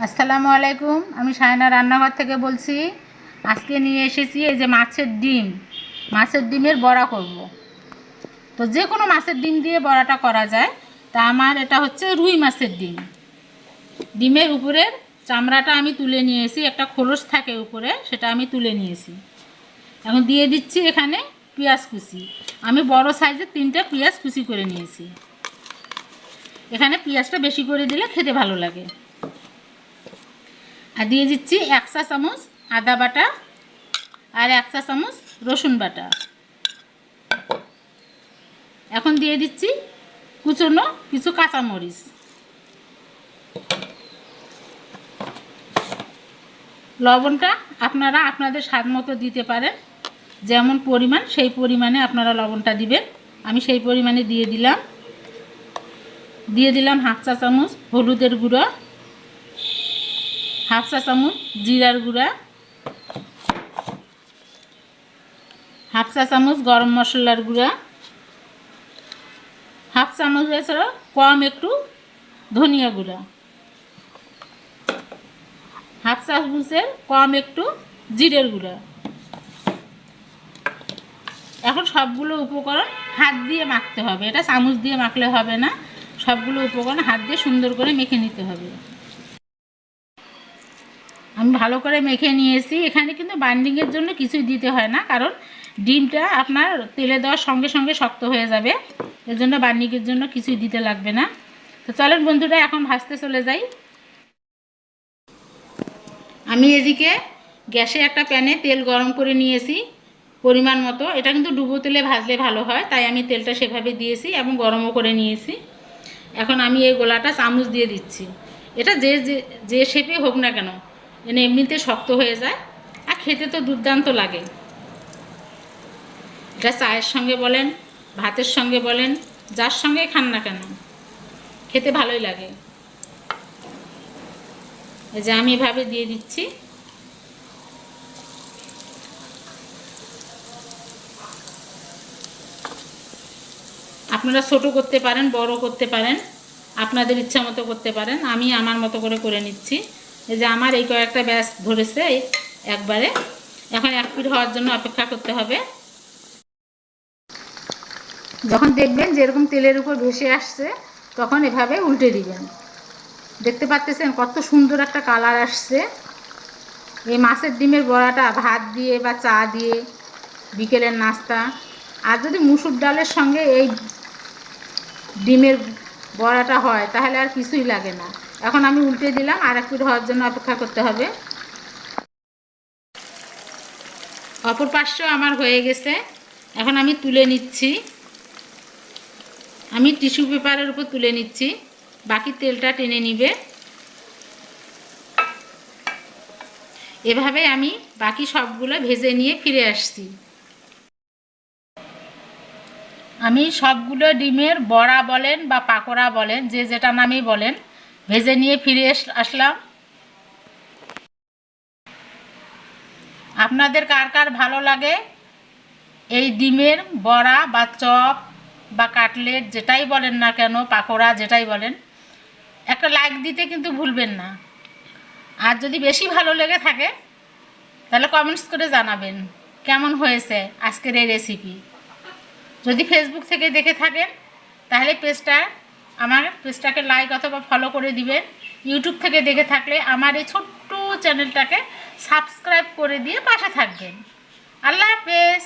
আসসালামু আলাইকুম, আমি সায়না রান্নাঘর থেকে বলছি, আজকে নিয়ে এসেছি এই যে মাছের ডিম। মাছের ডিমের বড়া করব। তো যে কোনো মাছের ডিম দিয়ে বড়াটা করা যায়, তা আমার এটা হচ্ছে রুই মাছের ডিম। ডিমের উপরের চামড়াটা আমি তুলে নিয়েছি, একটা খোলস থাকে উপরে, সেটা আমি তুলে নিয়েছি। এখন দিয়ে দিচ্ছি এখানে পেঁয়াজ কুচি। আমি বড় সাইজের তিনটা পেঁয়াজ কুচি করে নিয়েছি। এখানে পেঁয়াজটা বেশি করে দিলে খেতে ভালো লাগে। আর দিয়ে দিচ্ছি এক চা চামচ আদা বাটা আর এক চা চামচ রসুন বাটা। এখন দিয়ে দিচ্ছি কুচনো কিছু কাঁচামরিচ। লবণটা আপনারা আপনাদের স্বাদ মতো দিতে পারেন। যেমন পরিমাণ, সেই পরিমাণে আপনারা লবণটা দিবেন। আমি সেই পরিমাণে দিয়ে দিলাম। দিয়ে দিলাম হাফ চা চামচ হলুদের গুঁড়ো। হাফ চা চামচ জিরার গুঁড়া, হাফ চা চামচ গরম মশলার গুঁড়া, হাফ চামচ এছাড়া কম একটু ধনিয়া গুঁড়া। হাফ চামচের কম একটু জিরের গুঁড়া। এখন সবগুলো উপকরণ হাত দিয়ে মাখতে হবে। এটা চামচ দিয়ে মাখলে হবে না। সবগুলো উপকরণ হাত দিয়ে সুন্দর করে মেখে নিতে হবে। আমি ভালো করে মেখে নিয়েছি। এখানে কিন্তু বাইন্ডিংয়ের জন্য কিছুই দিতে হয় না, কারণ ডিমটা আপনার তেলে দেওয়ার সঙ্গে সঙ্গে শক্ত হয়ে যাবে। এর জন্য বাইন্ডিংয়ের জন্য কিছুই দিতে লাগবে না। তো চলেন বন্ধুরা, এখন ভাজতে চলে যাই। আমি এদিকে গ্যাসে একটা প্যানে তেল গরম করে নিয়েছি পরিমাণ মতো। এটা কিন্তু ডুবো তেলে ভাজলে ভালো হয়, তাই আমি তেলটা সেভাবে দিয়েছি এবং গরমও করে নিয়েছি। এখন আমি এই গোলাটা চামচ দিয়ে দিচ্ছি। এটা যে যে যে শেপে হোক না কেন মানে এমনিতে শক্ত হয়ে যায়। আর খেতে তো দুর্দান্ত লাগে। এটা চায়ের সঙ্গে বলেন, ভাতের সঙ্গে বলেন, যার সঙ্গে খান না কেন, খেতে ভালোই লাগে। এই যে আমি এভাবে দিয়ে দিচ্ছি। আপনারা ছোট করতে পারেন, বড় করতে পারেন, আপনাদের ইচ্ছা মতো করতে পারেন, আমি আমার মতো করে করে নিচ্ছি। এই যে আমার এই কয়েকটা ব্যাস ধরেছে, একবারে। এখন এক পিঠ হওয়ার জন্য অপেক্ষা করতে হবে। যখন দেখবেন যেরকম তেলের উপর ভেসে আসছে, তখন এভাবে উল্টে দিবেন। দেখতে পাচ্তেছেন কত সুন্দর একটা কালার আসছে। এই মাছের ডিমের বড়াটা ভাত দিয়ে বা চা দিয়ে বিকেলের নাস্তা। আর যদি মুসুর ডালের সঙ্গে এই ডিমের বড়াটা হয়, তাহলে আর কিছুই লাগে না। এখন আমি উল্টে দিলাম, আর এক পিঠ হওয়ার জন্য অপেক্ষা করতে হবে। অপর পাশটাও আমার হয়ে গেছে। এখন আমি তুলে নিচ্ছি। আমি টিস্যু পেপারের উপর তুলে নিচ্ছি। বাকি তেলটা টেনে নিবে। এভাবে আমি বাকি সবগুলো ভেজে নিয়ে ফিরে আসছি। আমি সবগুলো ডিমের বড়া বলেন বা পাকোড়া বলেন, যে যেটা নামেই বলেন ভেজে নিয়ে ফিরে আসলাম। আপনাদের কার কার ভালো লাগে? এই ডিমের বড়া বা চপ বা কাটলেট, যেটাই বলেন না কেন, পাকোড়া যেটাই বলেন, একটা লাইক দিতে কিন্তু ভুলবেন না। আর যদি বেশি ভালো লেগে থাকে, তাহলে কমেন্টস করে জানাবেন কেমন হয়েছে আজকের এই রেসিপি যদি ফেসবুক থেকে দেখে থাকেন, তাহলে পেজটা আমার পেজটাকে লাইক অথবা ফলো করে দিবেন ইউটিউব থেকে দেখে থাকলে আমার এই ছোট্ট চ্যানেলটাকে সাবস্ক্রাইব করে দিয়ে পাশে থাকবেন। আল্লাহ হাফেজ।